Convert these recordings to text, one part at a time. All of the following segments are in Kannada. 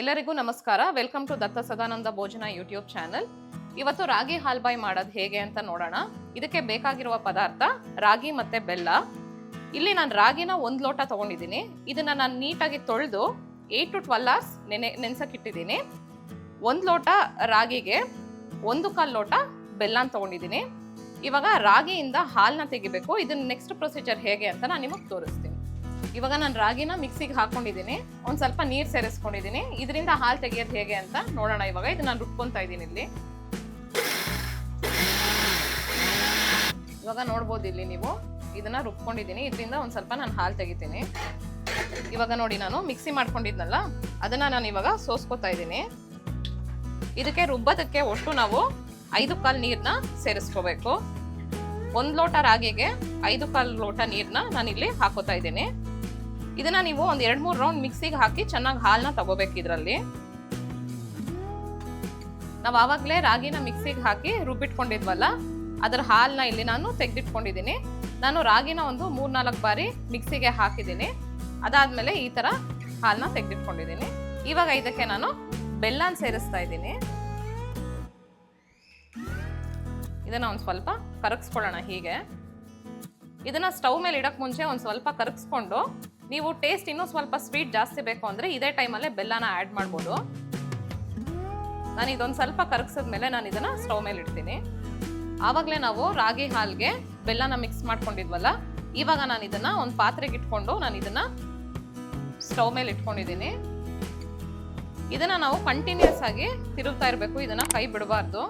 ಎಲ್ಲರಿಗೂ ನಮಸ್ಕಾರ. ವೆಲ್ಕಮ್ ಟು ದತ್ತ ಸದಾನಂದ ಭೋಜನ ಯೂಟ್ಯೂಬ್ ಚಾನಲ್ ಇವತ್ತು ರಾಗಿ ಹಾಲ್ಬಾಯ್ ಮಾಡೋದು ಹೇಗೆ ಅಂತ ನೋಡೋಣ. ಇದಕ್ಕೆ ಬೇಕಾಗಿರುವ ಪದಾರ್ಥ ರಾಗಿ ಮತ್ತೆ ಬೆಲ್ಲ. ಇಲ್ಲಿ ನಾನು ರಾಗಿನ ಒಂದು ಲೋಟ ತಗೊಂಡಿದ್ದೀನಿ. ಇದನ್ನ ನಾನು ನೀಟಾಗಿ ತೊಳೆದು ಏಯ್ಟ್ ಟು ಟ್ವೆಲ್ ಅವರ್ಸ್ ನೆನೆ, ನೆನ್ಸಕ್ಕಿಟ್ಟಿದ್ದೀನಿ. ಒಂದು ಲೋಟ ರಾಗಿಗೆ ಒಂದು ಕಾಲು ಲೋಟ ಬೆಲ್ಲನ ತಗೊಂಡಿದ್ದೀನಿ. ಇವಾಗ ರಾಗಿಯಿಂದ ಹಾಲನ್ನ ತೆಗಿಬೇಕು. ಇದನ್ನ ನೆಕ್ಸ್ಟ್ ಪ್ರೊಸೀಜರ್ ಹೇಗೆ ಅಂತ ನಾನು ನಿಮಗೆ ತೋರಿಸ್ತೀನಿ. ಇವಾಗ ನಾನು ರಾಗಿನ ಮಿಕ್ಸಿಗೆ ಹಾಕೊಂಡಿದ್ದೀನಿ. ಒಂದು ಸ್ವಲ್ಪ ನೀರು ಸೇರಿಸ್ಕೊಂಡಿದ್ದೀನಿ. ಇದರಿಂದ ಹಾಲು ತೆಗೆಯೋದು ಹೇಗೆ ಅಂತ ನೋಡೋಣ ಇವಾಗ. ಇದು ನಾನು ರುಬ್ಕೊತಾ ಇದ್ದೀನಿ ಇಲ್ಲಿ. ಇವಾಗ ನೋಡ್ಬೋದು ಇಲ್ಲಿ ನೀವು. ಇದನ್ನ ರುಬ್ಕೊಂಡಿದ್ದೀನಿ. ಇದರಿಂದ ಒಂದು ಸ್ವಲ್ಪ ನಾನು ಹಾಲು ತೆಗಿತೀನಿ. ಇವಾಗ ನೋಡಿ ನಾನು ಮಿಕ್ಸಿ ಮಾಡ್ಕೊಂಡಿದ್ನಲ್ಲ, ಅದನ್ನ ನಾನು ಇವಾಗ ಸೋಸ್ಕೊತಾ ಇದ್ದೀನಿ. ಇದಕ್ಕೆ ರುಬ್ಬೋದಕ್ಕೆ ಒಟ್ಟು ನಾವು ಐದು ಕಾಲು ನೀರನ್ನ ಸೇರಿಸ್ಕೋಬೇಕು. ಒಂದು ಲೋಟ ರಾಗಿಗೆ ಐದು ಕಾಲು ಲೋಟ ನೀರನ್ನ ನಾನಿಲ್ಲಿ ಹಾಕೋತಾ ಇದ್ದೀನಿ. ಇದನ್ನ ನೀವು ಒಂದು ಎರಡು ಮೂರು ರೌಂಡ್ ಮಿಕ್ಸಿಗೆ ಹಾಕಿ ಚೆನ್ನಾಗಿ ಹಾಲನ್ನ ತಗೋಬೇಕು ಇದರಲ್ಲಿ. ನಾವು ಆವಾಗಲೇ ರಾಗಿನ ಮಿಕ್ಸಿಗೆ ಹಾಕಿ ರುಬ್ಬಿಟ್ಕೊಂಡಿದ್ವಲ್ಲ, ಅದರ ಹಾಲನ್ನ ಇಲ್ಲಿ ನಾನು ತೆಗೆದಿಟ್ಕೊಂಡಿದ್ದೀನಿ. ನಾನು ರಾಗಿನ ಒಂದು ಮೂರ್ನಾಲ್ಕು ಬಾರಿ ಮಿಕ್ಸಿಗೆ ಹಾಕಿದ್ದೀನಿ. ಅದಾದ್ಮೇಲೆ ಈ ತರ ಹಾಲನ್ನ ತೆಗೆದಿಟ್ಕೊಂಡಿದ್ದೀನಿ. ಇವಾಗ ಇದಕ್ಕೆ ನಾನು ಬೆಲ್ಲನ ಸೇರಿಸ್ತಾ ಇದ್ದೀನಿ. ಇದನ್ನ ಒಂದು ಸ್ವಲ್ಪ ಕರಗಿಸ್ಕೊಳ್ಳೋಣ ಹೀಗೆ. ಇದನ್ನ ಸ್ಟವ್ ಮೇಲೆ ಇಡೋಕ್ಕೆ ಮುಂಚೆ ಒಂದು ಸ್ವಲ್ಪ ಕರಗಿಸ್ಕೊಂಡು ನೀವು ಟೇಸ್ಟ್ ಇನ್ನೂ ಸ್ವಲ್ಪ ಸ್ವೀಟ್ ಜಾಸ್ತಿ ಬೇಕು ಅಂದರೆ ಇದೇ ಟೈಮಲ್ಲೇ ಬೆಲ್ಲನ ಆ್ಯಡ್ ಮಾಡ್ಬೋದು. ನಾನು ಇದೊಂದು ಸ್ವಲ್ಪ ಕರಗಿಸಿದ ಮೇಲೆ ನಾನು ಇದನ್ನು ಸ್ಟವ್ ಮೇಲೆ ಇಡ್ತೀನಿ. ಆವಾಗಲೇ ನಾವು ರಾಗಿ ಹಾಲ್ಗೆ ಬೆಲ್ಲನ ಮಿಕ್ಸ್ ಮಾಡ್ಕೊಂಡಿದ್ವಲ್ಲ, ಇವಾಗ ನಾನು ಇದನ್ನು ಒಂದು ಪಾತ್ರೆಗೆ ಇಟ್ಕೊಂಡು ನಾನು ಇದನ್ನು ಸ್ಟವ್ ಮೇಲೆ ಇಟ್ಕೊಂಡಿದ್ದೀನಿ. ಇದನ್ನು ನಾವು ಕಂಟಿನ್ಯೂಸ್ ಆಗಿ ತಿರುಗ್ತಾ ಇರಬೇಕು, ಇದನ್ನು ಕೈ ಬಿಡಬಾರ್ದು.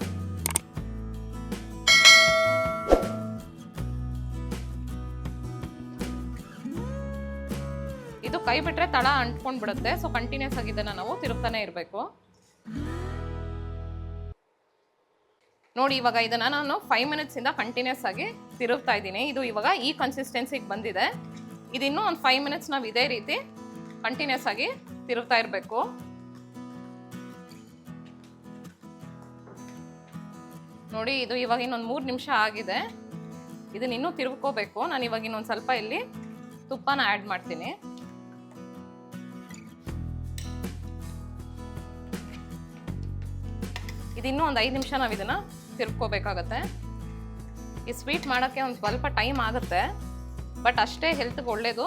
ಕೈ ಬಿಟ್ರೆ ತಳ ಅಂಟ್ಕೊಂಡ್ ಬಿಡುತ್ತೆ ಸೊ ಕಂಟಿನ್ಯೂಸ್ ಆಗಿ ಇದನ್ನ ನಾವು ತಿರುಗ್ತಾನೆ ಇರಬೇಕು. ನೋಡಿ, ಇವಾಗ ಇದನ್ನ ನಾನು ಫೈವ್ ಮಿನಿಟ್ಸ್ ಇಂದ ಕಂಟಿನ್ಯೂಸ್ ಆಗಿ ತಿರುಗ್ತಾ ಇದ್ದೀನಿ. ಇದು ಇವಾಗ ಈ ಕನ್ಸಿಸ್ಟೆನ್ಸಿಗೆ ಬಂದಿದೆ. ಇದಿನ್ನೂ ಒಂದು ಫೈವ್ ಮಿನಿಟ್ಸ್ ನಾವು ಇದೇ ರೀತಿ ಕಂಟಿನ್ಯೂಸ್ ಆಗಿ ತಿರುಗ್ತಾ ಇರಬೇಕು. ನೋಡಿ, ಇದು ಇವಾಗ ಇನ್ನೊಂದು ಮೂರು ನಿಮಿಷ ಆಗಿದೆ. ಇದನ್ನ ಇನ್ನೂ ತಿರುಗ್ಕೋಬೇಕು. ನಾನು ಇವಾಗ ಇನ್ನೊಂದು ಸ್ವಲ್ಪ ಇಲ್ಲಿ ತುಪ್ಪನ ಆ್ಯಡ್ ಮಾಡ್ತೀನಿ. ಇದಿನ್ನೂ ಒಂದು ಐದು ನಿಮಿಷ ನಾವು ಇದನ್ನು ತಿರ್ಕೋಬೇಕಾಗತ್ತೆ ಈ ಸ್ವೀಟ್ ಮಾಡೋಕ್ಕೆ ಒಂದು ಸ್ವಲ್ಪ ಟೈಮ್ ಆಗುತ್ತೆ, ಬಟ್ ಅಷ್ಟೇ ಹೆಲ್ತ್ಗೆ ಒಳ್ಳೆಯದು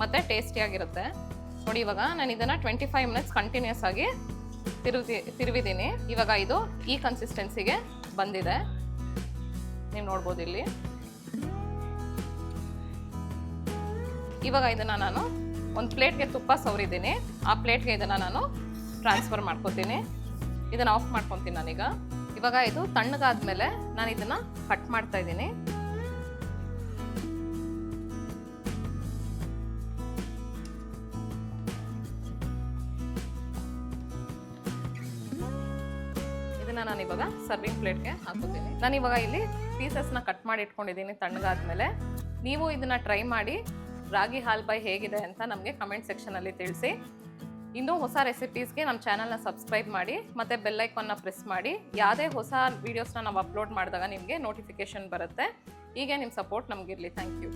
ಮತ್ತು ಟೇಸ್ಟಿಯಾಗಿರುತ್ತೆ ನೋಡಿ, ಇವಾಗ ನಾನು ಇದನ್ನು ಟ್ವೆಂಟಿ ಫೈವ್ ಮಿನಿಟ್ಸ್ ಕಂಟಿನ್ಯೂಸ್ ಆಗಿ ತಿರುಗಿ ತಿರುವಿದ್ದೀನಿ ಇವಾಗ ಇದು ಈ ಕನ್ಸಿಸ್ಟೆನ್ಸಿಗೆ ಬಂದಿದೆ. ನೀವು ನೋಡ್ಬೋದು ಇಲ್ಲಿ. ಇವಾಗ ಇದನ್ನು ನಾನು ಒಂದು ಪ್ಲೇಟ್ಗೆ ತುಪ್ಪ ಸವರಿದ್ದೀನಿ. ಆ ಪ್ಲೇಟ್ಗೆ ಇದನ್ನು ನಾನು ಟ್ರಾನ್ಸ್ಫರ್ ಮಾಡ್ಕೋತೀನಿ. ಇದನ್ನ ಆಫ್ ಮಾಡ್ಕೊತೀನಿ ನಾನೀಗ. ಇವಾಗ ಇದು ತಣ್ಣಗಾದ್ಮೇಲೆ ನಾನು ಇದನ್ನ ಕಟ್ ಮಾಡ್ತಾ ಇದ್ದೀನಿ. ಇದನ್ನ ನಾನು ಇವಾಗ ಸರ್ವಿಂಗ್ ಪ್ಲೇಟ್ಗೆ ಹಾಕೋತೀನಿ ನಾನು ಇವಾಗ ಇಲ್ಲಿ ಪೀಸಸ್ನ ಕಟ್ ಮಾಡಿ ಇಟ್ಕೊಂಡಿದ್ದೀನಿ ತಣ್ಣಗಾದ್ಮೇಲೆ. ನೀವು ಇದನ್ನ ಟ್ರೈ ಮಾಡಿ ರಾಗಿ ಹಾಲ್ಬಾಯ್ ಹೇಗಿದೆ ಅಂತ ನಮಗೆ ಕಮೆಂಟ್ ಸೆಕ್ಷನಲ್ಲಿ ತಿಳಿಸಿ. ಇನ್ನೂ ಹೊಸ ರೆಸಿಪೀಸ್ಗೆ ನಮ್ಮ ಚಾನಲ್ನ ಸಬ್ಸ್ಕ್ರೈಬ್ ಮಾಡಿ ಮತ್ತು ಬೆಲ್ಲೈಕನ್ನ ಪ್ರೆಸ್ ಮಾಡಿ. ಯಾವುದೇ ಹೊಸ ವೀಡಿಯೋಸ್ನ ನಾವು ಅಪ್ಲೋಡ್ ಮಾಡಿದಾಗ ನಿಮಗೆ ನೋಟಿಫಿಕೇಷನ್ ಬರುತ್ತೆ. ಹೀಗೆ ನಿಮ್ಮ ಸಪೋರ್ಟ್ ನಮಗಿರಲಿ. Thank you